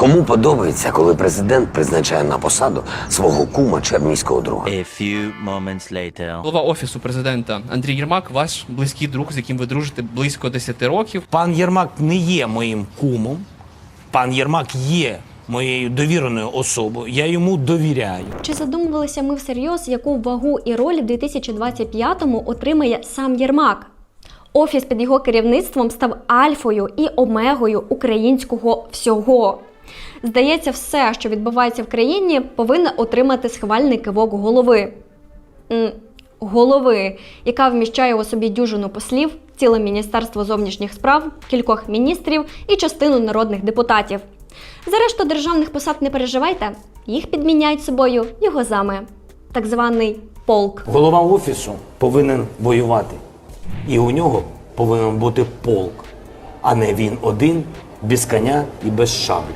Кому подобається, коли президент призначає на посаду свого кума чи армійського друга? A few moments later. Голова офісу президента Андрій Єрмак, ваш близький друг, з яким ви дружите близько 10 років. Пан Єрмак не є моїм кумом. Пан Єрмак є моєю довіреною особою. Я йому довіряю. Чи задумувалися ми всерйоз, яку вагу і роль в 2025-му отримає сам Єрмак? Офіс під його керівництвом став альфою і омегою українського всього. Здається, все, що відбувається в країні, повинно отримати схвальний кивок голови. Голови, яка вміщає у собі дюжину послів, ціле міністерство зовнішніх справ, кількох міністрів і частину народних депутатів. За решту державних посад не переживайте, їх підміняють собою його зами, так званий полк. Голова офісу повинен воювати. І у нього повинен бути полк, а не він один без коня і без шаблі.